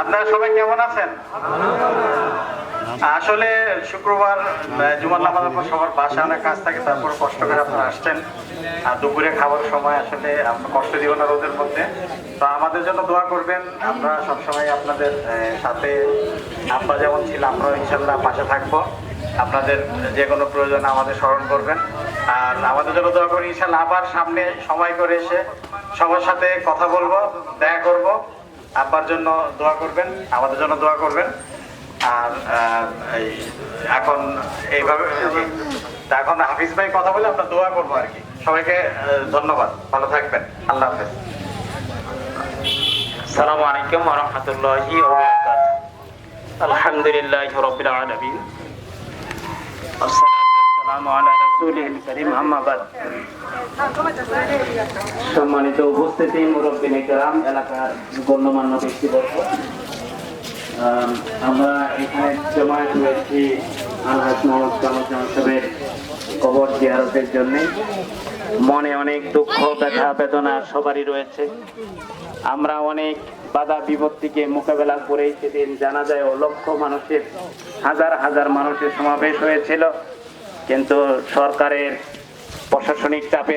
আপনারা সবাই কেমন আছেন? আসলে শুক্রবার জুমার নামাজের পর সবার বাসা অনেক কাজ থাকে, তারপর কষ্ট করে আপনারা আসছেন। আর দুপুরে খাবার সময় আসলে আমরা কষ্ট দিব না রোদের মধ্যে। তো আমাদের জন্য দোয়া করবেন, আমরা সবসময় আপনাদের সাথে আব্বা যেমন ছিল, আমরাও ইনশাল্লাহ পাশে থাকব। আপনাদের যে কোনো প্রয়োজনে আমাদের স্মরণ করবেন। আর আমাদের জন্য দোয়া করি ইনশাল্লাহ আবার সামনে সময় করে এসে সবার সাথে কথা বলব, দেখা করব। আব্বার জন্য দোয়া করবেন, আমাদের জন্য দোয়া করবেন। আর এখন এইভাবে এখন হাফিজ ভাই কথা বলে আমরা দোয়া করব আর কি। সবাইকে ধন্যবাদ। ভালো থাকবেন। আল্লাহ হাফেজ। আসসালামু আলাইকুম রাহমাতুল্লাহি আলহামদুলিল্লাহি রাব্বিল আলামিন। আসসালাতু ওয়াসসালামু আলা সম্মানিত উপস্থিতি মুরব্বিন গ্রাম এলাকার গণ্যমান্য ব্যক্তিবর্গ। আমরা এখানে জমায়েত হয়েছি আলহাজ মোহাম্মদ কামুজান সাহেবের কবর জিয়ারতের জন্য। মনে অনেক দুঃখ, ব্যথা, বেদনা সবারই রয়েছে। আমরা অনেক বাধা বিপত্তিকে মোকাবেলা করে সেদিন জানা যায়, লক্ষ মানুষের, হাজার হাজার মানুষের সমাবেশ হয়েছিল। কিন্তু সরকারের প্রশাসনিক চাপে